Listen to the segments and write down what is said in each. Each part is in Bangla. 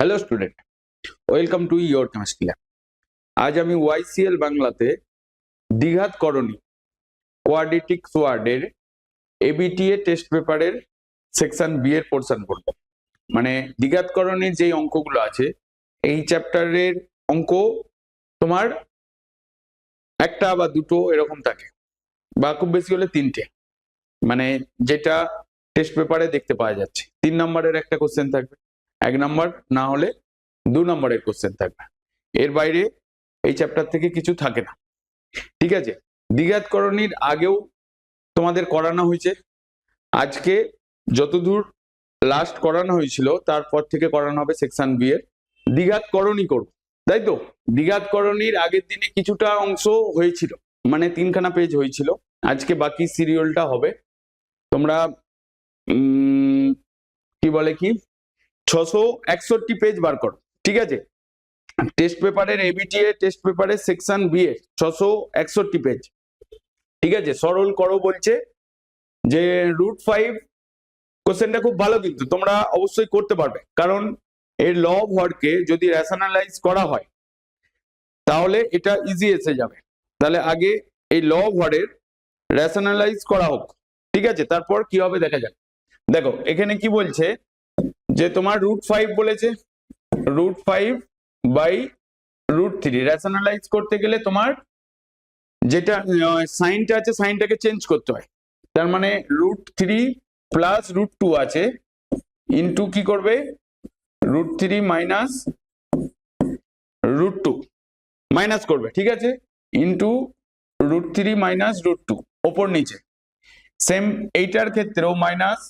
Hello student welcome to your chemistry lab আজ আমি ওয়াইসিএল বাংলাতে দ্বিঘাত করণী কোয়াডিটিক ওয়ার্ডের এবিটিএ টেস্ট পেপারের সেকশন বি এর পোর্শন পড়ব মানে দ্বিঘাত করণীর যেই অঙ্কগুলো আছে, এই চ্যাপ্টারের অঙ্ক তোমার একটা বা দুটো এরকম থাকে, বা খুব বেশি হলে তিনটে। মানে যেটা টেস্ট পেপারে দেখতে পাওয়া যাচ্ছে। তিন নম্বরের একটা কোশ্চেন থাকবে। এক নম্বর না হলে দু নম্বরের কোশ্চেন থাকবে। এর বাইরে এই চ্যাপ্টার থেকে কিছু থাকে না। ঠিক আছে? দ্বিঘাতকরণীর আগেও তোমাদের করানো হয়েছে। আজকে যতদূর লাস্ট করানো হয়েছিল, তারপর থেকে করানো হবে সেকশন বি এর। দ্বিঘাতকরণী করব। তাই তো? দ্বিঘাতকরণীর আগের দিনে কিছুটা অংশ হয়েছিল মানে তিনখানা পেজ হয়েছিল। আজকে বাকি সিরিয়ালটা হবে। তোমরা কি বলে কি? ছশো একষট্টি পেজ বার করো, ঠিক আছে? টেস্ট পেপারের এবিটিএ টেস্ট পেপারের সেকশন বি এর ছশো একষট্টি পেজ ঠিক আছে? সরল করো বলছে যে রুট ফাইভ কোশ্চেনটা খুব ভালো কিন্তু, তোমরা অবশ্যই করতে পারবে। কারণ এর ল অফ হরকে যদি রেশনালাইজ করা হয়, তাহলে এটা ইজি এসে যাবে। তাহলে আগে এই ল অফ হরের রেশনালাইজ করা হোক, ঠিক আছে? তারপর কি হবে দেখা যাক। দেখো, এখানে কি বলছে যে তোমার রুট ফাইভ বলেছে root five by root three rationalise করতে গেলে তোমার যেটা সাইনটা আছে সাইনটাকে চেঞ্জ করতে হয়। তার মানে root three plus root two আছে ইন্টু কি করবে? Root three minus root two minus করবে, ঠিক আছে? Into root three minus root two ওপর নিচে। সেম এইটার ক্ষেত্রেও minus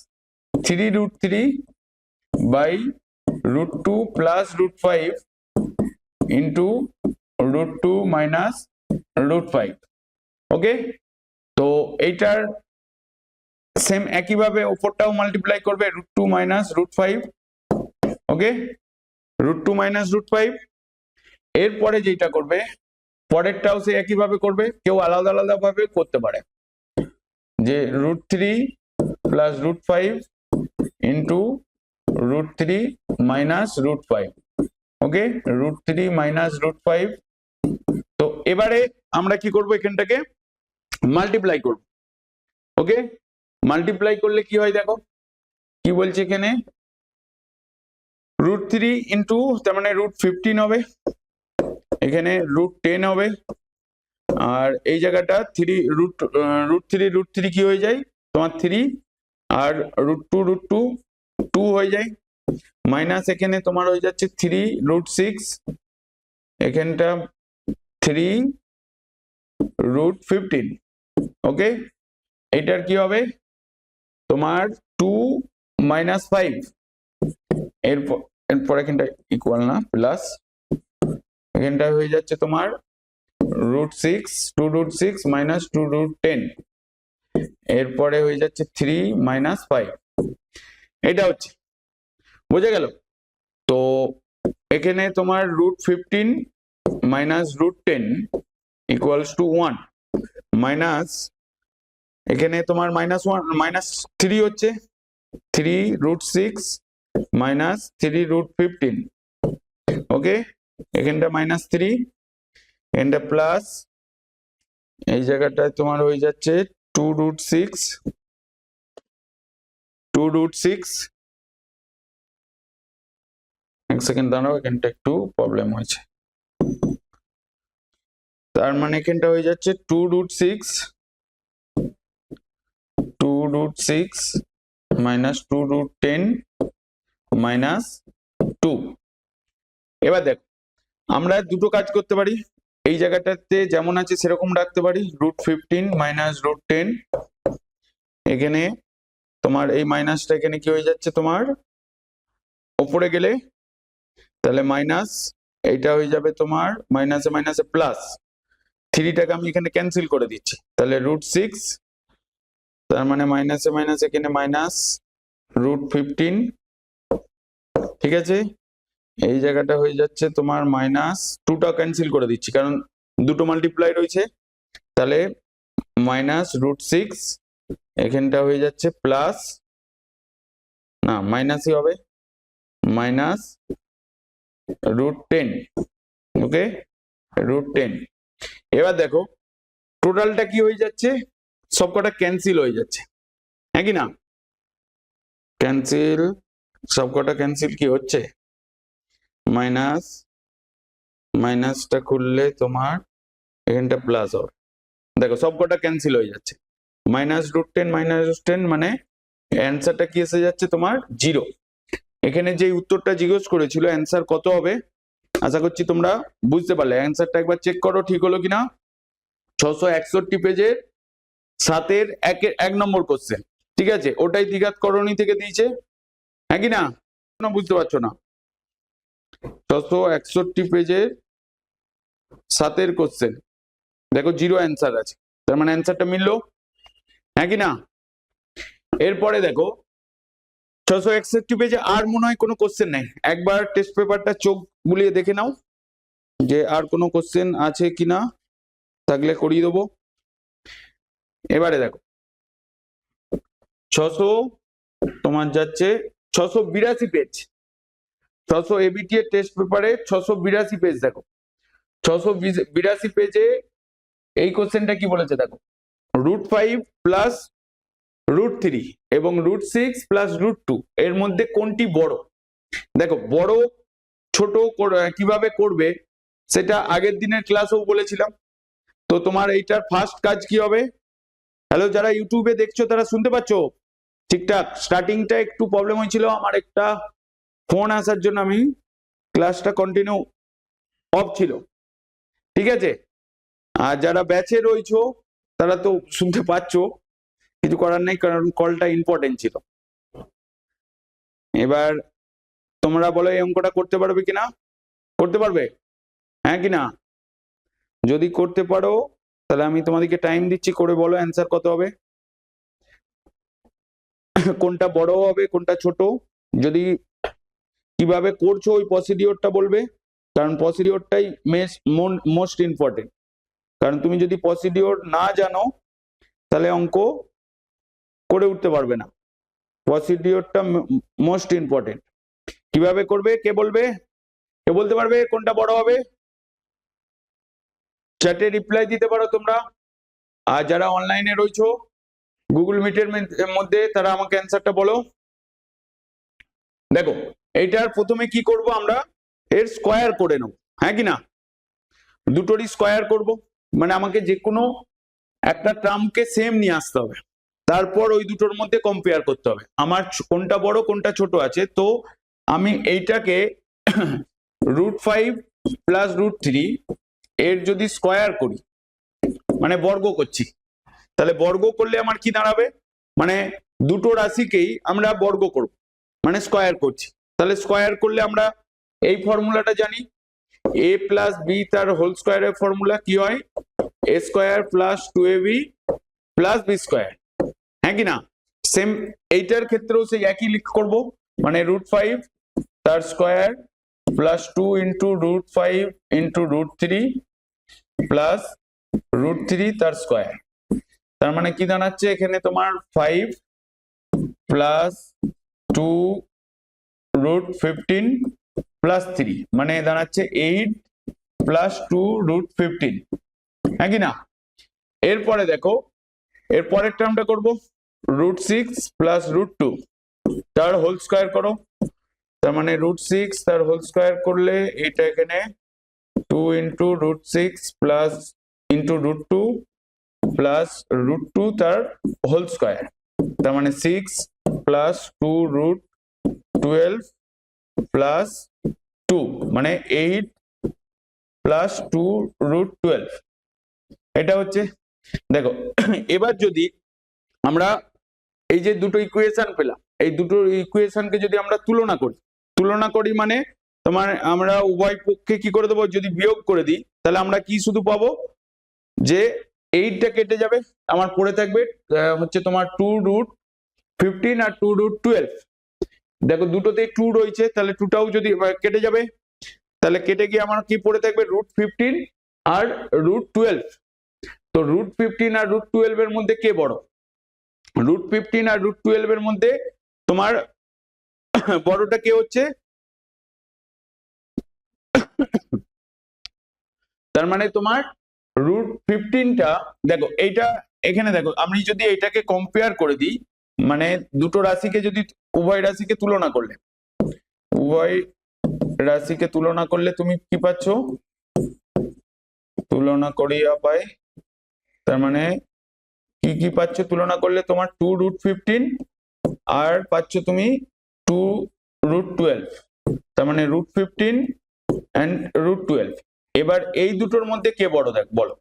three root three by root 2 plus root 5 into root 2 minus root 5 okay তো এইটার সেম একইভাবে ওপরটাও মাল্টিপ্লাই করবে root two minus root five okay root two minus root five এরপরে যেটা করবে, পরেরটাও সে একইভাবে করবে, কেউ আলাদা আলাদা ভাবে করতে পারে। যে root three plus root five into root 3 minus root 5 okay root 3 minus root 5 তো এবারে আমরা কি করব এখানটাকে? মাল্টিপ্লাই করব। ওকে মাল্টিপ্লাই করলে কি হয় দেখো? কি বলছে এখানে? রুট থ্রি ইন্টু তার মানে রুট ফিফটিন হবে। এখানে রুট টেন হবে। আর এই জায়গাটা three root root three root three কি হয়ে যায়? তোমার থ্রি আর root two root two two হয়ে যায়। মাইনাস এখানে তোমার হয়ে যাচ্ছে থ্রি রুট সিক্স এখানটা থ্রি রুট ফিফটিন ওকে এটার কি হবে? তোমার টু মাইনাস ফাইভ এরপর এরপর এখানটা ইকুয়াল না প্লাস এখানটা হয়ে যাচ্ছে তোমার root six two root six minus two root ten এরপরে হয়ে যাচ্ছে থ্রি মাইনাস ফাইভ এটা হচ্ছে। বোঝা গেল? তো এখানে তোমার root fifteen minus root ten equals to one minus এখানে তোমার মাইনাস ওয়ান মাইনাস থ্রি হচ্ছে। Three root six minus three root fifteen okay এখানটা মাইনাস থ্রি এখানটা প্লাস এই জায়গাটায় তোমার হয়ে যাচ্ছে two root six two root six এক সেকেন্ড দাঁড়াও, এখানটা একটু প্রবলেম হয়েছে। তার মানে এখানটা হয়ে যাচ্ছে two root six two root six minus two root ten minus two এবার দেখো, আমরা দুটো কাজ করতে পারি। এই জায়গাটাতে যেমন আছে সেরকম রাখতে পারি root fifteen minus root ten এখানে তোমার এই মাইনাসটা এখানে কি হয়ে যাচ্ছে তোমার? ওপরে গেলে? তাহলে মাইনাস এইটা হয়ে যাবে তোমার মাইনাসে মাইনাসে প্লাস থ্রিটাকে আমি এখানে ক্যান্সেল করে দিচ্ছি। তাহলে রুট সিক্স তার মানে মাইনাসে মাইনাস এখানে মাইনাস রুট ফিফটিন ঠিক আছে? এই জায়গাটা হয়ে যাচ্ছে তোমার মাইনাস টুটা ক্যান্সেল করে দিচ্ছি। কারণ দুটো মাল্টিপ্লাই রয়েছে তাহলে মাইনাস রুট সিক্স এখানটা হয়ে যাচ্ছে প্লাস না মাইনাসই হবে। Minus root ten okay root ten এবার দেখো টোটালটা কি হয়ে যাচ্ছে? সবকটা ক্যান্সেল হয়ে যাচ্ছে হ্যাঁ কি না? ক্যান্সেল সবকটা ক্যান্সেল কি হচ্ছে? মাইনাস মাইনাসটা খুললে তোমার এখানটা প্লাস হবে। দেখো, সবকটা ক্যান্সেল হয়ে যাচ্ছে। Minus root ten minus root ten মানে অ্যান্সারটা কি এসে যাচ্ছে তোমার? জিরো এখানে যে উত্তরটা জিজ্ঞেস করেছিল অ্যান্সার কত হবে? আশা করছি তোমরা বুঝতে পারলে। অ্যান্সারটা একবার চেক করো, ঠিক হলো কিনা? ছশো একষট্টি পেজের সাতের একের এক নম্বর কোশ্চেন ঠিক আছে? ওটাই দ্বিঘাত করণী থেকে দিয়েছে। হ্যাঁ কি না? বুঝতে পারছ না। ছশো একষট্টি পেজের সাতের কোশ্চেন দেখো জিরো অ্যান্সার আছে। তার মানে অ্যান্সারটা মিললো। হ্যাঁ কি না? এরপরে দেখো, ছশো একষট্টি পেজে আর মনে হয় কোনো কোশ্চেন নেই। একবার টেস্ট পেপারটা চোখ বুলিয়ে দেখে নাও যে আর কোনো কোশ্চেন আছে কিনা থাকলে করিয়ে দেবো। এবারে দেখো, ছশো, তোমার যাচ্ছে ছশো বিরাশি পেজ ছশো এবিটি এর টেস্ট পেপারে ছশো বিরাশি পেজ দেখো। ছশো বিরাশি পেজে এই কোশ্চেনটা কি বলেছে দেখো? Root five plus root three এবং root six plus root two এর মধ্যে কোনটি বড়? দেখো, বড়, ছোট কীভাবে করবে সেটা আগের দিনের ক্লাসেও বলেছিলাম। তো তোমার এইটার ফার্স্ট কাজ কি হবে? হ্যালো যারা ইউটিউবে দেখছ, তারা শুনতে পাচ্ছ? ঠিকঠাক স্টার্টিংটা একটু প্রবলেম হয়েছিল, আমার একটা ফোন আসার জন্য আমি ক্লাসটা কন্টিনিউ অফ ছিল। ঠিক আছে? আর যারা ব্যাচে রয়েছো তারা তো শুনতে পাচ্ছ, কিছু করার নেই, কারণ কলটা ইম্পর্টেন্ট ছিল। এবার তোমরা বলো এই অঙ্কটা করতে পারবে কিনা? করতে পারবে? হ্যাঁ কিনা যদি করতে পারো, তাহলে আমি তোমাদেরকে টাইম দিচ্ছি, করে বলো অ্যান্সার কত হবে। কোনটা বড় হবে, কোনটা ছোট? যদি কীভাবে করছ ওই প্রসিডিওরটা বলবে, কারণ প্রসিডিওরটাই মোস্ট ইম্পর্টেন্ট কারণ তুমি যদি প্রসিডিওর না জানো, তাহলে অঙ্ক করে উঠতে পারবে না। প্রসিডিওরটা মোস্ট ইম্পর্টেন্ট কীভাবে করবে? কে বলবে? কে বলতে পারবে? কোনটা বড় হবে? চ্যাটে রিপ্লাই দিতে পারো তোমরা। আর যারা অনলাইনে রয়েছো গুগল মিটের মধ্যে তারা আমাকে অ্যান্সারটা বলো। দেখো, এইটার প্রথমে কি করব আমরা? এর স্কোয়ার করে নেব। হ্যাঁ কি না? দুটোরই স্কোয়ার করব। মানে আমাকে যে কোনো একটা টার্মকে সেম নিয়ে আসতে হবে। তারপর ওই দুটোর মধ্যে কম্পেয়ার করতে হবে। আমার কোনটা বড়, কোনটা ছোট আছে? তো আমি এইটাকে root five plus root three এর যদি স্কোয়ার করি মানে বর্গ করছি, তাহলে বর্গ করলে আমার কি দাঁড়াবে? মানে দুটো রাশিকেই আমরা বর্গ করব মানে স্কোয়ার করছি। তাহলে স্কোয়ার করলে আমরা এই ফর্মুলাটা জানি এ প্লাস বি তার হোল স্কোয়ারের ফর্মুলা কি হয়? A square plus two A B plus B square হ্যাঁ কি না? সেম এইটার ক্ষেত্রেও সেই একই লিখ করব। মানে রুট ফাইভ তার square plus two into root five into root three plus root three তার স্কোয়ার তার মানে কি দাঁড়াচ্ছে এখানে তোমার five plus two root fifteen plus three মানে দাঁড়াচ্ছে eight plus two root fifteen হ্যাঁ কি না? এরপরে দেখো এর পরের টার্মটা করব root six plus root two তার হোল স্কোয়ার করো, তার মানে রুট সিক্স তার হোল স্কোয়ার করলে এটা এখানে two into root six plus into root two plus root two তার হোল স্কোয়ার তার মানে six plus two root twelve plus two মানে eight plus two root twelve এটা হচ্ছে, দেখো, এবার যদি আমরা এই যে দুটো ইকুয়েশন পেলাম, এই দুটো ইকুয়েশনকে যদি আমরা তুলনা করি তুলনা করি মানে তোমার আমরা উভয় পক্ষে কি করে দেবো? যদি বিয়োগ করে দিই, তাহলে আমরা কি শুধু পাবো? যে এইটটা কেটে যাবে, আমার পড়ে থাকবে হচ্ছে তোমার টু রুট ফিফটিন আর টু রুট টুয়েলভ দেখো দুটোতেই টু রয়েছে, তাহলে টুটাও যদি কেটে যাবে, তাহলে কেটে গিয়ে আমার কি পড়ে থাকবে? রুট ফিফটিন আর রুট টুয়েলভ তো রুট ফিফটিন আর রুট টুয়েলভ এর মধ্যে কে বড়? রুট ফিফটিন আর রুট টুয়েলভ এর মধ্যে তোমার বড়টা কে হচ্ছে? তার মানে তোমার রুট ফিফটিনটা দেখো এইটা, এখানে দেখো, আমি যদি এইটাকে কম্পেয়ার করে দিই মানে দুটো রাশিকে যদি উভয় রাশিকে তুলনা করলে, উভয় রাশিকে তুলনা করলে তুমি কি পাচ্ছ? তুলনা করিয়া পাই, তার মানে কি কি পাচ্ছ? তুলনা করলে তোমার টু রুট ফিফটিন আর পাচ্ছ তুমি টু রুট টুয়েলভ তার মানে root fifteen and root twelve এবার এই দুটোর মধ্যে কে বড় দেখ, বলো।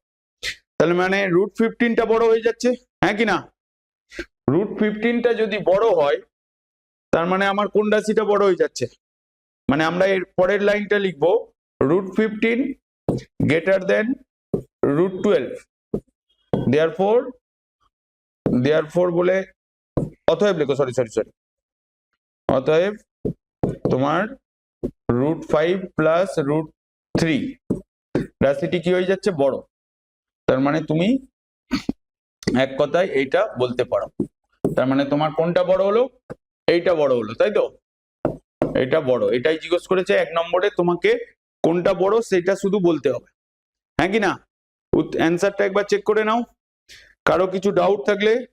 তাহলে মানে রুট ফিফটিনটা বড় হয়ে যাচ্ছে হ্যাঁ কি না? রুট ফিফটিনটা যদি বড় হয়, তার মানে আমার কোন রাশিটা বড় হয়ে যাচ্ছে? মানে আমরা এর পরের লাইনটা লিখব root fifteen greater than root twelve therefore therefore বলে অতএব লেখো সরি সরি সরি অতএব তোমার root five plus root three রাশিটি কি হয়ে যাচ্ছে? বড়। তার মানে তুমি এক কথায় এইটা বলতে পারো। তার মানে তোমার কোনটা বড় হলো? এইটা বড় হলো, তাই তো? এটা বড়, এটাই জিজ্ঞেস করেছে এক নম্বরে তোমাকে কোনটা বড় সেটা শুধু বলতে হবে। হ্যাঁ কি না? অ্যান্সারটা একবার চেক করে নাও। কারও কিছু ডাউট থাকলে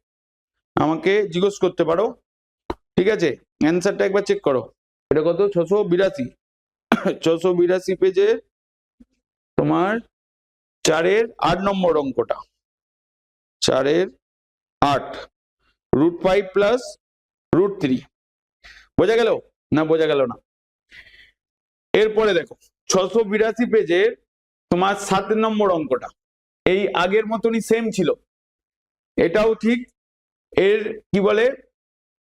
আমাকে জিজ্ঞেস করতে পারো। ঠিক আছে? অ্যান্সারটা একবার চেক করো। এটা কত? ছশো বিরাশি। ছশো বিরাশি পেজে তোমার চারের আট নম্বর অঙ্কটা। চারের আট। Root five plus root three বোঝা গেল না বোঝা গেল না? এরপরে দেখো, ছশো বিরাশি পেজের তোমার সাত নম্বর অঙ্কটা। এই আগের মতনই সেম ছিল। এটাও ঠিক, এর কি বলে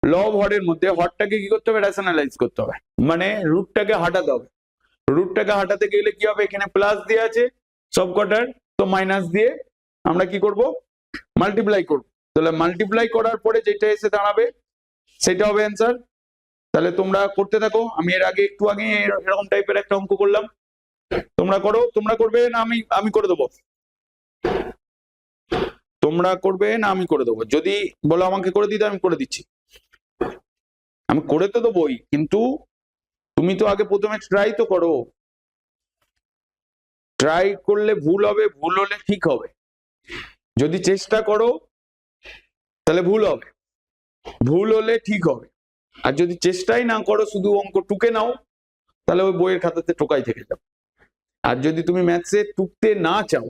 লব হরের মধ্যে হরটাকে কি করতে হবে? রেশনালাইজ করতে হবে। মানে রুটটাকে হাঁটাতে হবে। রুটটাকে হাঁটাতে গেলে কি হবে? এখানে প্লাস দিয়ে আছে সব কটার তো মাইনাস দিয়ে আমরা কি করব? মাল্টিপ্লাই করব। তাহলে মাল্টিপ্লাই করার পরে যেটা এসে দাঁড়াবে, সেটা হবে অ্যান্সার তাহলে তোমরা করতে থাকো, আমি এর আগে একটু আগে এর- এরকম টাইপের একটা অঙ্ক করলাম। তোমরা করো, তোমরা করবে না আমি আমি করে দেবো। তোমরা করবে না আমি করে দেবো। যদি বলো আমাকে করে দিতে, আমি করে দিচ্ছি। আমি করে তো দেবোই, কিন্তু তুমি তো আগে প্রথমে ট্রাই তো করো। ট্রাই করলে ভুল হবে, ভুল হলে ঠিক হবে। যদি চেষ্টা করো তাহলে ভুল হবে। ভুল হলে ঠিক হবে। আর যদি চেষ্টাই না করো, শুধু অঙ্ক টুকে নাও, তাহলে ওই বইয়ের খাতাতে টোকাই থেকে যাবে। আর যদি তুমি ম্যাথসে টুকতে না চাও,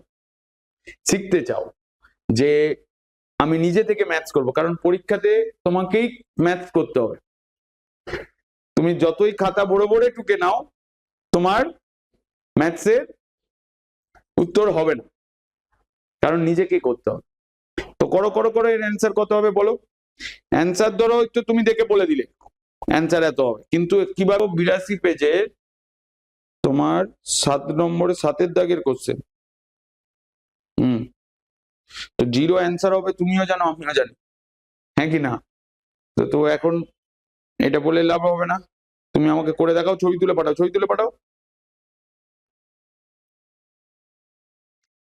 শিখতে চাও যে আমি নিজে থেকে ম্যাথস করব, কারণ পরীক্ষাতে তোমাকেই ম্যাথস করতে হবে। তুমি যতই খাতা বড় বড় টুকে নাও, তোমার ম্যাথসের উত্তর হবে না। কারণ নিজেকে করতে হবে। তো করো করো করো, এর অ্যান্সার কত হবে বলো? অ্যান্সার ধরো, একটু তুমি দেখে বলে দিলে। অ্যান্সার এত হবে। কিন্তু কীভাবে বিরাশি পেজে তোমার সাত নম্বরে সাতের দাগের কোশ্চেন হুম। তো জিরো অ্যান্সার হবে, তুমিও জানো, আমিও জানি। হ্যাঁ কি না? তো তো এখন এটা বলে লাভ হবে না। তুমি আমাকে করে দেখাও, ছবি তুলে পাঠাও, ছবি তুলে পাঠাও।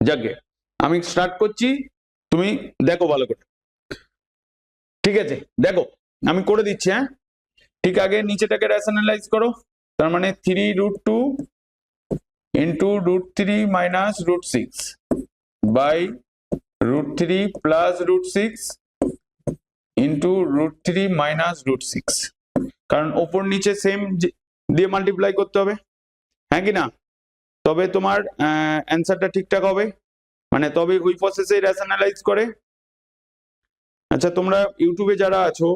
যাকে আমি স্টার্ট করছি। তুমি দেখো ভালো করে। ঠিক আছে? দেখো, আমি করে দিচ্ছি হ্যাঁ? ঠিক আগে নিচেটাকে রেশনালাইজ করো। তার মানে three root two into root three minus root six by root three plus root six into root three minus root six কারণ ওপর নিচে সেম দিয়ে মাল্টিপ্লাই করতে হবে। হ্যাঁ কি না? তবে তোমার অ্যান্সারটা ঠিকঠাক হবে। মানে তবে ওই প্রসেসে রেশনালাইজ করে। আচ্ছা তোমরা ইউটিউবে যারা আছো,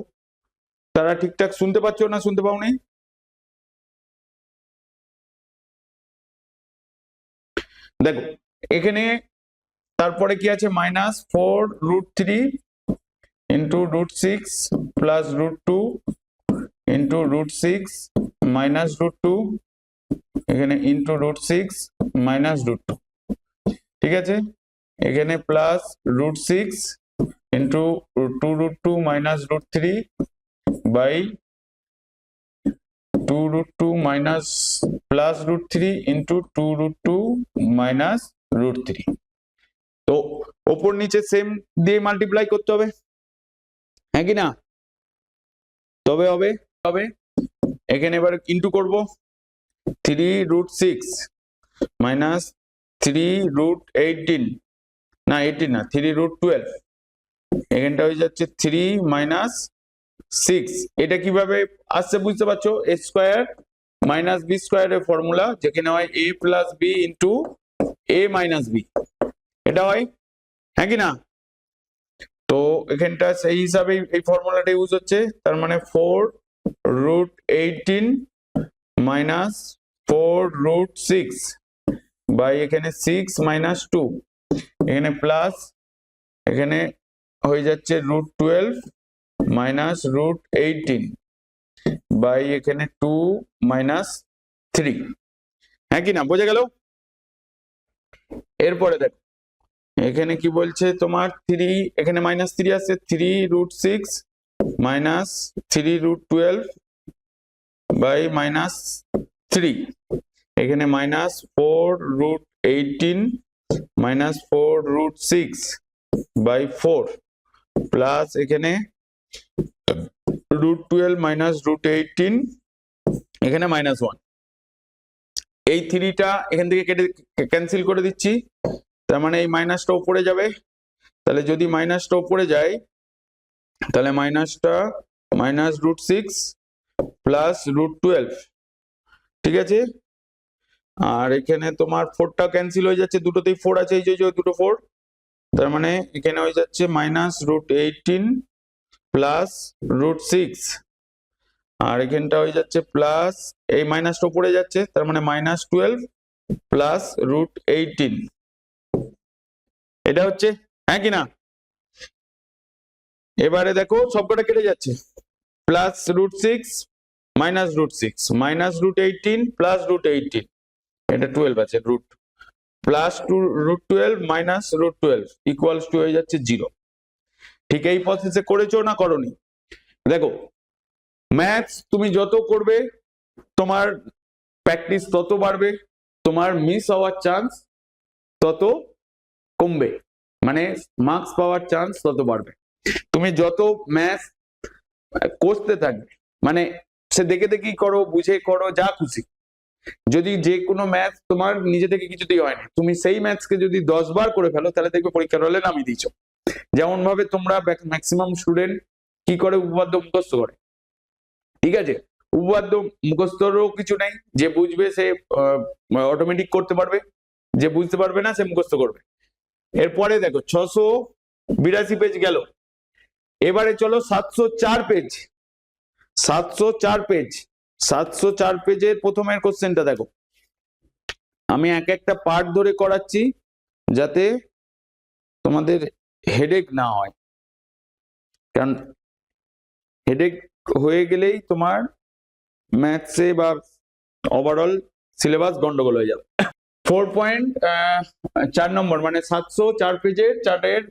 তারা ঠিকঠাক শুনতে পাচ্ছ না শুনতে পাওনি দেখো, এখানে তারপরে কি আছে? Minus four root three into root six plus root two into root six minus root two এখানে into root six minus root two ঠিক আছে? এখানে plus root six into two root two minus root three by two root two minus plus root three into two root two minus root three তো ওপর নিচে সেম দিয়ে মাল্টিপ্লাই করতে হবে। হ্যাঁ কি না? তবে হবে হবে। এখানে এবার ইন্টু করব। Three root six minus three root eighteen না এইটিন না থ্রি রুট টুয়েলভ এখানটা হয়ে যাচ্ছে থ্রি মাইনাস সিক্স এটা কীভাবে আসছে বুঝতে পারছ? এ স্কোয়ার মাইনাস বি স্কোয়ারের ফর্মুলা যেখানে হয় A plus B into A minus B এটা হয়? হ্যাঁ কি না? তো এখানটা সেই হিসাবে এই ফর্মুলাটা ইউজ হচ্ছে, তার মানে four root eighteen minus four root six by এখানে সিক্স মাইনাস টু এখানে প্লাস এখানে হয়ে যাচ্ছে root twelve minus root eighteen by এখানে টু মাইনাস থ্রি হ্যাঁ কি না? বোঝা গেল? এরপরে দেখো, এখানে কি বলছে তোমার? থ্রি এখানে মাইনাস থ্রি আছে three root six minus three root twelve by minus three এখানে minus four root eighteen minus four root six by four plus এখানে root twelve minus root eighteen এখানে মাইনাস ওয়ান এই থ্রিটা এখান থেকে কেটে ক্যান্সেল করে দিচ্ছি। তার মানে এই মাইনাসটা উপরে যাবে। তাহলে যদি মাইনাসটা উপরে যায়, তাহলে মাইনাসটা minus root six plus root twelve ঠিক আছে? আর এখানে তোমার ফোরটা ক্যান্সেল হয়ে যাচ্ছে, দুটোতেই ফোর আছে, এই যে দুটো ফোর তার মানে এখানে হয়ে যাচ্ছে minus root eighteen plus root six আর এখানটা হয়ে যাচ্ছে প্লাস এই মাইনাসটা উপরে যাচ্ছে, তার মানে minus twelve plus root eighteen এটা হচ্ছে হ্যাঁ কি না? এবারে দেখো, সবকটা কেটে যাচ্ছে। Plus root six minus root six minus root eighteen plus root eighteen এটা টুয়েলভ আছে root plus two root twelve minus root twelve equals to হয়ে যাচ্ছে জিরো ঠিক এই প্রসেসে করেছ না করনি? দেখো ম্যাথস তুমি যত করবে, তোমার প্র্যাকটিস তত বাড়বে, তোমার মিস হওয়ার চান্স তত কমবে মানে মার্কস পাওয়ার চান্স তত বাড়বে। তুমি যত ম্যাথ করতে থাকবে মানে সে দেখে দেখেই করো, বুঝে করো, যা খুশি। যদি যে কোনো ম্যাথ তোমার নিজে থেকে কিছুতেই হয় না। তুমি সেই ম্যাথসকে যদি দশ বার করে ফেলো, তাহলে দেখবে পরীক্ষার হলে নামিয়ে দিচ্ছ যেমন ভাবে তোমরা ম্যাক্সিমাম স্টুডেন্ট কি করে উপপাদ্য মুখস্থ করে? ঠিক আছে? উপপাদ্য মুখস্থরও কিছু নেই। যে বুঝবে সে অটোমেটিক করতে পারবে। যে বুঝতে পারবে না, সে মুখস্থ করবে। এরপরে দেখো, ছশো বিরাশি পেজ গেল। এবারে চলো সাতশো চার পেজ সাতশো চার পেজ সাতশো চার পেজের প্রথমের কোশ্চেনটা দেখো। আমি এক একটা পার্ট ধরে করাচ্ছি যাতে তোমাদের হেডেক না হয়। কারণ হেডেক হয়ে গেলেই তোমার ম্যাথসে বা ওভারঅল সিলেবাস গন্ডগোল হয়ে যাবে। ফোর পয়েন্ট চার নম্বর মানে সাতশো চার পেজের চার্টের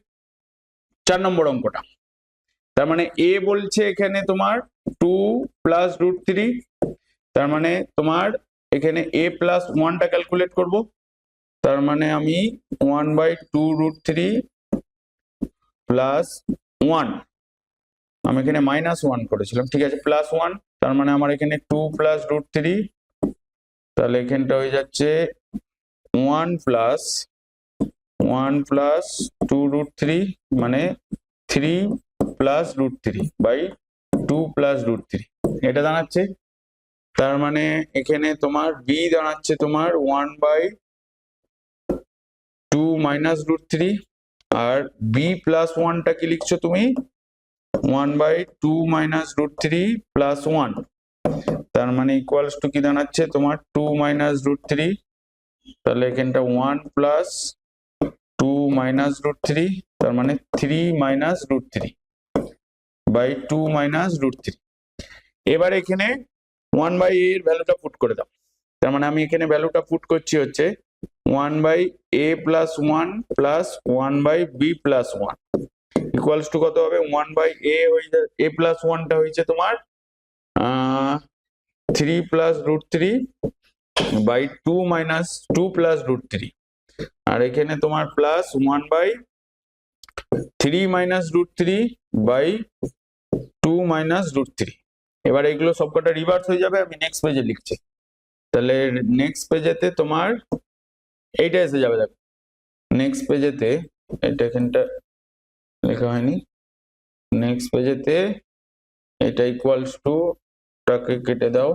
চার নম্বর অঙ্কটা। তার মানে এ বলছে এখানে তোমার টু প্লাস রুট থ্রি তার মানে তোমার এখানে এ প্লাস ওয়ানটা ক্যালকুলেট করব। তার মানে আমি one by two root three plus one আমি এখানে মাইনাস ওয়ান করেছিলাম, ঠিক আছে প্লাস ওয়ান তার মানে আমার এখানে টু প্লাস রুট থ্রি তাহলে এখানটা হয়ে যাচ্ছে one plus one plus two root three মানে three plus root three by two plus root three এটা দাঁড়াচ্ছে। তার মানে এখানে তোমার বি দাঁড়াচ্ছে তোমার one by two minus root three R B plus ওয়ানটা কি লিখছো তুমি? One by two minus root three plus one তার মানে ইকুয়ালস টু কি দাঁড়াচ্ছে? তোমার টু মাইনাস রুট থ্রি তাহলে এখানটা one plus two minus root three তার মানে three minus root three by two minus root three এবার এখানে ওয়ান বাই এর ভ্যালুটা পুট করে দাও। তার মানে আমি এখানে ভ্যালুটা পুট করছি হচ্ছে one by A plus one plus one by B plus one equals to কত হবে? ওয়ান বাই এ হয়ে এ প্লাস ওয়ানটা হয়েছে তোমার three plus root three by two minus two plus root three আর এখানে তোমার plus one by three minus root three by two minus root three এবার এগুলো সবকটা রিভার্স হয়ে যাবে, আমি নেক্সট পেজে লিখছি। তাহলে নেক্সট পেজেতে তোমার এইটা এসে যাবে, দেখো। নেক্সট পেজেতে এটা এখানটা লেখা হয়নি। নেক্সট পেজেতে এটা ইকুয়ালস টু টাকে কেটে দাও।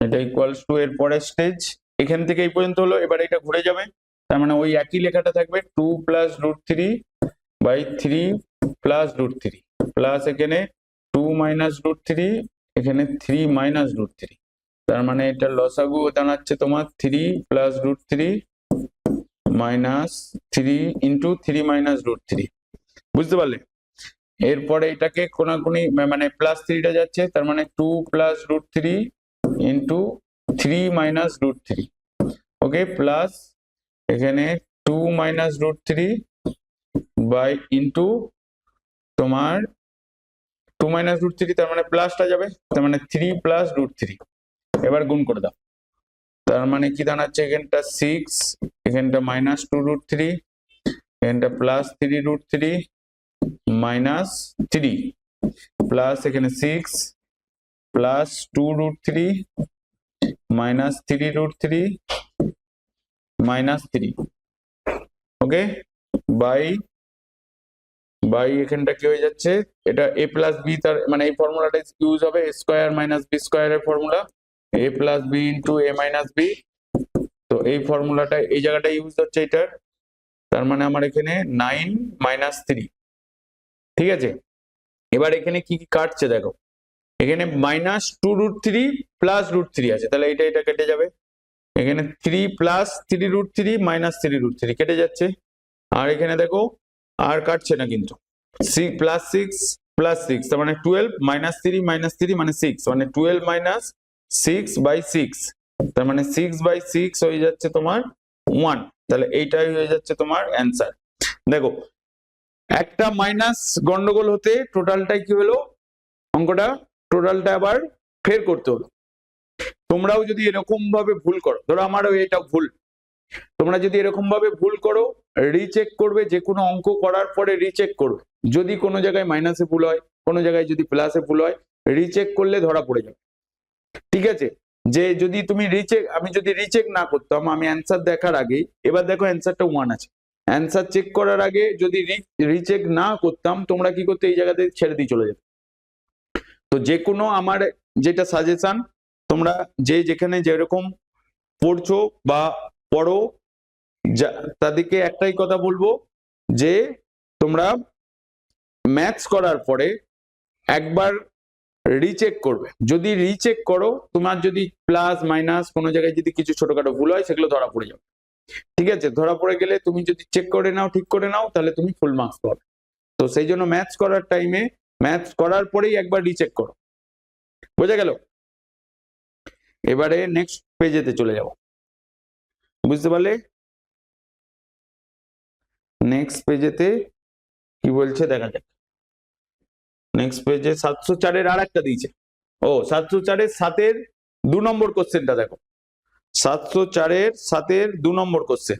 এটা ইকুয়ালস টু এর পরের স্টেজ এখান থেকে এই পর্যন্ত হলো, এবার এটা ঘুরে যাবে। তার মানে ওই একই লেখাটা থাকবে two plus root three by three plus root three plus এখানে টু মাইনাস রুট থ্রি এখানে থ্রি মাইনাস রুট থ্রি তার মানে এটা লসাগু দাঁড়াচ্ছে তোমার three plus root three minus three into three minus root three বুঝতে পারলে? এরপরে এটাকে কোনাকুনি মানে প্লাস থ্রিটা যাচ্ছে, তার মানে two plus root three into three minus root three okay plus এখানে two minus root three by into তোমার টু মাইনাস রুট থ্রি তার মানে প্লাসটা যাবে, তার মানে থ্রি প্লাস রুট থ্রি এবার গুণ করে দাও। তার মানে কি দাঁড়াচ্ছে? এখানটা সিক্স এখানটা মাইনাস টু রুট থ্রি এখানটা plus three root three minus three plus এখানে six plus two root three minus three root three minus three okay by by এখানটা কি হয়ে যাচ্ছে? এটা এ প্লাস বি তার মানে এই ফর্মুলাটা ইউজ হবে স্কোয়ার মাইনাস বি স্কোয়ারের formula A plus B into A minus B তো এই ফর্মুলাটা এই জায়গাটা ইউজ হচ্ছে এটার। তার মানে আমার এখানে নাইন মাইনাস থ্রি ঠিক আছে? এবার এখানে কি কি কাটছে দেখো। এখানে minus two root three plus root three আছে। তাহলে এটা এটা কেটে যাবে। এখানে three plus three root three minus three root three কেটে যাচ্ছে। আর এখানে দেখো আর কাটছে না কিন্তু। C plus six plus six তার মানে twelve minus three minus three মানে সিক্স মানে twelve minus six by six তার মানে সিক্স বাই সিক্স হয়ে যাচ্ছে তোমার ওয়ান তাহলে এইটাই হয়ে যাচ্ছে তোমার অ্যান্সার দেখো, একটা মাইনাস গন্ডগোল হতে টোটালটাই কি হলো? অঙ্কটা টোটালটা আবার ফের করতে হলো। তোমরাও যদি এরকম ভাবে ভুল করো, ধরো আমারও এটা ভুল, তোমরা যদি এরকম ভাবে ভুল করো রিচেক করবে, যে কোনো অঙ্ক করার পরে রিচেক করবে। যদি কোনো জায়গায় মাইনাসে ভুল হয়, কোনো জায়গায় যদি প্লাসে ভুল হয় রিচেক করলে ধরা পড়ে যাবে। ঠিক আছে? যে যদি তুমি রিচেক আমি যদি রিচেক না করতাম, আমি অ্যান্সার দেখার আগেই, এবার দেখো অ্যান্সারটা ওয়ান আছে। অ্যান্সার চেক করার আগে যদি রিচেক না করতাম, তোমরা কি করতে, এই জায়গাতে ছেড়ে দিয়ে চলে যেতে। তো যে কোনো আমার যেটা সাজেশন তোমরা যে যেখানে যেরকম পড়ছো বা পড়ো তাদেরকে একটাই কথা বলব, যে তোমরা ম্যাথস করার পরে একবার রিচেক করবে। যদি রিচেক করো, তোমার যদি প্লাস মাইনাস কোনো জায়গায় যদি কিছু ছোটখাটো ভুল হয়, সেগুলো ধরা পড়ে যাবে। ঠিক আছে? ধরা পড়ে গেলে তুমি যদি চেক করে নাও, ঠিক করে নাও, তাহলে তুমি ফুল মার্কস পাবে। তো সেই জন্য ম্যাথস করার টাইমে ম্যাথস করার পরেই একবার রিচেক করো। বোঝা গেল? এবারে নেক্সট পেজেতে চলে যাব। বুঝতে পারলে? নেক্সট পেজেতে কি বলছে? দেখা যাক। নেক্সট পেজে সাতশো চারের আর একটা দিয়েছে। ও, সাতশো চারের সাতের দু নম্বর কোশ্চেনটা দেখো। সাতশো চারের সাতের দু নম্বর কোশ্চেন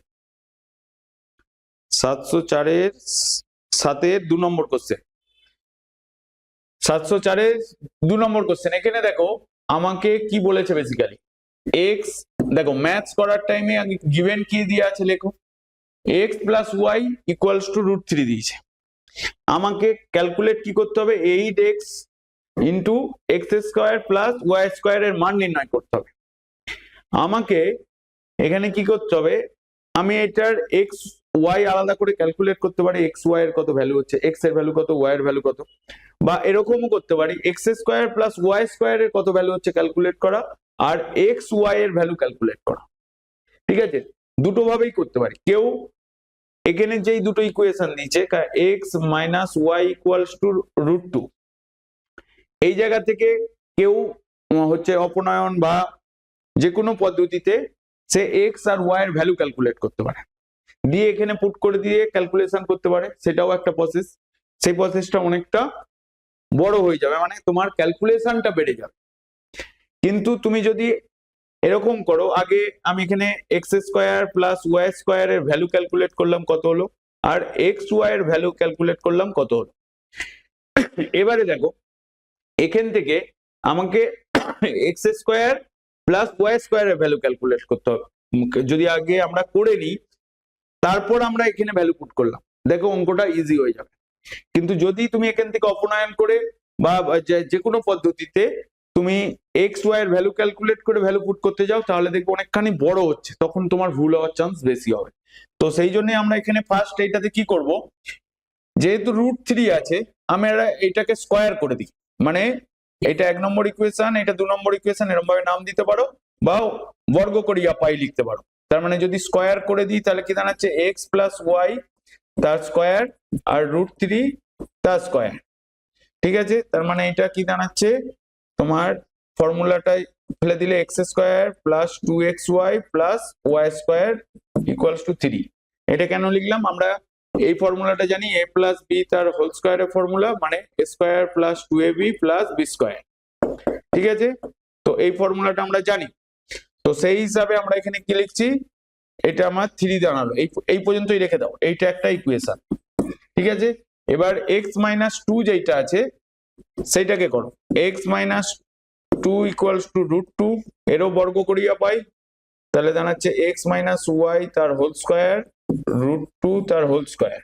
সাতশো চারের সাতের দু নম্বর কোশ্চেন সাতশো চারের দু নম্বর কোশ্চেন এখানে দেখো, আমাকে কি বলেছে বেসিক্যালি এক্স দেখো ম্যাথস করার টাইমে আমি গিভেন কি দিয়ে আছে লেখো? X plus Y equals to root three দিয়েছে। আমাকে ক্যালকুলেট কি করতে হবে? Eight X into X square plus Y square এর মান নির্ণয় করতে হবে। আমাকে এখানে কি করতে হবে? আমি এটার এক্স ওয়াই আলাদা করে ক্যালকুলেট করতে পারি। এক্স ওয়াই এর কত ভ্যালু হচ্ছে? এক্সের ভ্যালু কত? ওয়াই এর ভ্যালু কত? বা এরকমও করতে পারি। X square plus Y square এর কত ভ্যালু হচ্ছে? ক্যালকুলেট করা। আর এক্স ওয়াই এর ভ্যালু ক্যালকুলেট করা। ঠিক আছে? দুটো ভাবেই করতে পারি। কেউ এখানে যেই দুটো ইকুয়েশন দিয়েছে X minus Y equals to root two এই জায়গা থেকে কেউ হচ্ছে অপনয়ন বা যে কোনো পদ্ধতিতে সে এক্স আর ওয়াই এর ভ্যালু ক্যালকুলেট করতে পারে। দিয়ে এখানে পুট করে দিয়ে ক্যালকুলেশন করতে পারে, সেটাও একটা প্রসেস সেই প্রসেসটা অনেকটা বড় হয়ে যাবে মানে তোমার ক্যালকুলেশনটা বেড়ে যাবে। কিন্তু তুমি যদি এরকম করো, আগে আমি এখানে X square plus Y square এর ভ্যালু ক্যালকুলেট করলাম কত হলো, আর এক্স ওয়াই এর ভ্যালু ক্যালকুলেট করলাম কত হলো। এবারে দেখো, এখান থেকে আমাকে এক্স স্কোয়ার প্লাস ওয়াই স্কোয়ারের ভ্যালু ক্যালকুলেট করতে হবে। যদি আগে আমরা করে নিই, তারপর আমরা এখানে ভ্যালু পুট করলাম। দেখো অঙ্কটা ইজি হয়ে যাবে। কিন্তু যদি তুমি এখান থেকে অপনয়ন করে বা যে কোনো পদ্ধতিতে তুমি এক্স ওয়াই এর ভ্যালু ক্যালকুলেট করে ভ্যালু পুট করতে যাও, তাহলে দেখবে অনেকখানি বড় হচ্ছে। তখন তোমার ভুল হওয়ার চান্স বেশি হবে। তো সেই জন্য আমরা এখানে ফার্স্ট এইটাতে কি করব? যেহেতু রুট থ্রি আছে আমরা এটাকে স্কোয়ার করে দিই। মানে এটা এক নম্বর ইকুয়েশন এটা দু নম্বর ইকুয়েশন এরকম ভাবে নাম দিতে পারো বা বর্গ করিয়া পাই লিখতে পারো। তার মানে যদি স্কোয়ার করে দিই, তাহলে কি দাঁড়াচ্ছে? এক্স প্লাস ওয়াই তার স্কোয়ার আর রুট থ্রি তার স্কোয়ার ঠিক আছে? তার মানে এটা কি দাঁড়াচ্ছে? তোমার ফর্মুলাটাই ফেলে দিলে X square plus two X Y plus Y square equals to three এটা কেন লিখলাম? আমরা এই ফর্মুলাটা জানি এ প্লাস বি তার হোল স্কোয়ারের ফর্মুলা মানে square plus two A B plus B square ঠিক আছে? তো এই ফর্মুলাটা আমরা জানি। তো সেই হিসাবে আমরা এখানে কি লিখছি? এটা আমার থ্রি দাঁড়াল এই এই পর্যন্তই রেখে দাও। এইটা একটা ইকুয়েশন ঠিক আছে? এবার এক্স মাইনাস টু যেটা আছে সেইটাকে করো। X minus two equals to root two এরও বর্গ করিয়া পাই। তাহলে দাঁড়াচ্ছে এক্স মাইনাস ওয়াই তার হোল স্কোয়ার রুট টু তার হোল স্কোয়ার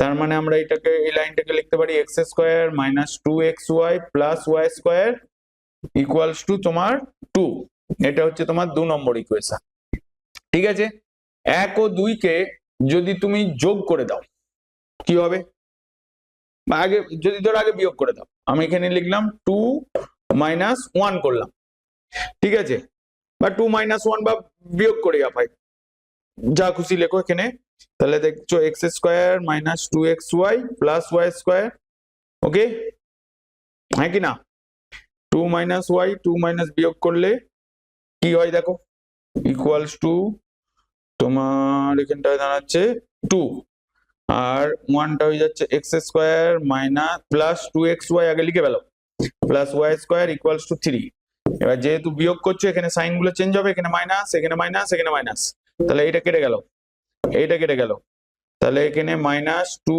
তার মানে আমরা এটাকে, এই লাইনটাকে লিখতে পারি X square minus two X Y plus Y square equals to তোমার টু এটা হচ্ছে তোমার দু নম্বর ইকুয়েশন ঠিক আছে? এক ও দুইকে যদি তুমি যোগ করে দাও, কি হবে? বা আগে, যদি ধরো আগে বিয়োগ করে দাও। আমি এখানে লিখলাম টু মাইনাস ওয়ান করলাম। ঠিক আছে? বা টু মাইনাস ওয়ান বা বিয়োগ করে ভাই। যা খুশি লেখো এখানে। তাহলে দেখছ X square minus two X Y plus Y square okay হ্যাঁ কি না? Two minus Y two minus বিয়োগ করলে কি হয় দেখো? ইকুয়ালস টু তোমার এখানটায় দাঁড়াচ্ছে টু আর ওয়ানটা হয়ে যাচ্ছে X square minus plus two X Y আগে লিখে পেল plus Y square equals to three এবার যেহেতু বিয়োগ করছ, এখানে সাইনগুলো চেঞ্জ হবে, এখানে মাইনাস এখানে মাইনাস এখানে মাইনাস তাহলে এটা কেটে গেল। এইটা কেটে গেল। তাহলে এখানে মাইনাস টু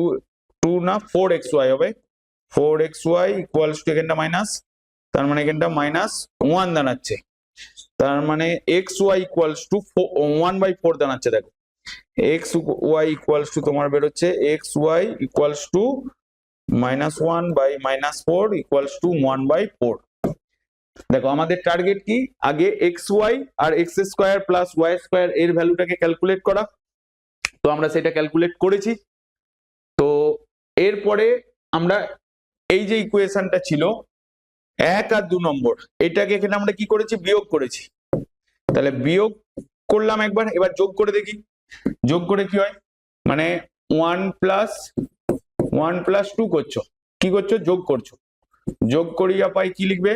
টু না ফোর এক্স ওয়াই হবে। Four X Y equals to এখানটা মাইনাস তার মানে এখানটা মাইনাস ওয়ান দাঁড়াচ্ছে। তার মানে X Y equals to one by four দাঁড়াচ্ছে, দেখো। এক্স ওয়াই ইকুয়ালস টু তোমার বেরোচ্ছে X Y equals to minus one by minus four equals to one by four দেখো, আমাদের টার্গেট কি? আগে এক্স ওয়াই আর X square plus Y square এর ভ্যালুটাকে ক্যালকুলেট করা। তো আমরা সেটা ক্যালকুলেট করেছি। তো এরপরে আমরা এই যে ইকুয়েশনটা ছিল, এক আর দু নম্বর, এটাকে এখানে আমরা কি করেছি? বিয়োগ করেছি। তাহলে বিয়োগ করলাম একবার, এবার যোগ করে দেখি। যোগ করে কি হয়? মানে one plus one plus two করছ। কি করছ? যোগ করছ। যোগ করিয়া পাই কি লিখবে?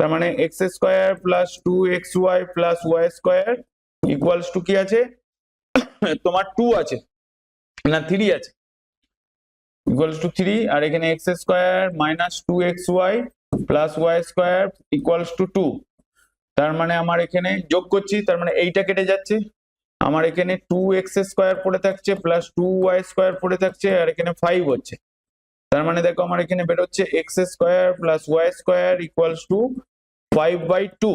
তার মানে X square plus two X Y plus Y square equals to কি আছে? তোমার টু আছে, না থ্রি আছে। ইকুয়ালস টু থ্রি আর এখানে X square minus two X Y plus Y square equals to two তার মানে আমার এখানে যোগ করছি, তার মানে এইটা কেটে যাচ্ছে। আমার এখানে টু এক্স স্কোয়ার পড়ে থাকছে প্লাস টু ওয়াই স্কোয়ার পড়ে থাকছে আর এখানে ফাইভ হচ্ছে। তার মানে দেখো আমার এখানে বেরোচ্ছে X square plus Y square equals to five by two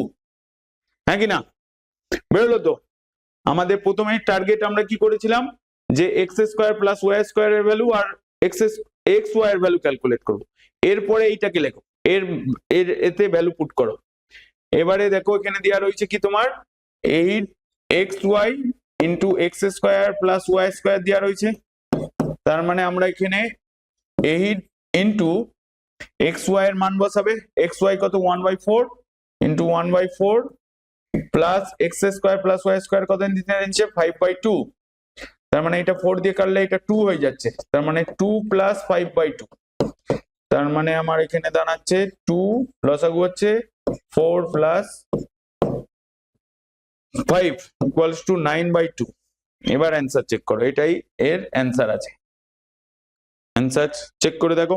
হ্যাঁ কি না? বেরোলো তো। আমাদের প্রথমে টার্গেট আমরা কি করেছিলাম? যে X square plus Y square এর ভ্যালু আর এক্স এক্স ওয়াই এর ভ্যালু ক্যালকুলেট করব। এরপরে এইটাকে লেখো। এর এর, এতে ভ্যালু পুট করো। এবারে দেখো এখানে দেওয়া রয়েছে কি তোমার? Eight X Y into X square plus Y square দেওয়া রয়েছে। তার মানে আমরা এখানে এইট ইন্টু এক্স ওয়াই এর মান বসাবে। এক্স ওয়াই কত? One by four into one by four plus X square plus Y square কত দিচ্ছে? ফাইভ বাই টু তার মানে এটা ফোর দিয়ে কাটলে এটা টু হয়ে যাচ্ছে। তার মানে two plus five by two তার মানে আমার এখানে দাঁড়াচ্ছে টু লসাগু হচ্ছে four plus five equals to nine by two এবার অ্যান্সার চেক করো, এটাই এর অ্যান্সার আছে। অ্যান্সার চেক করে দেখো।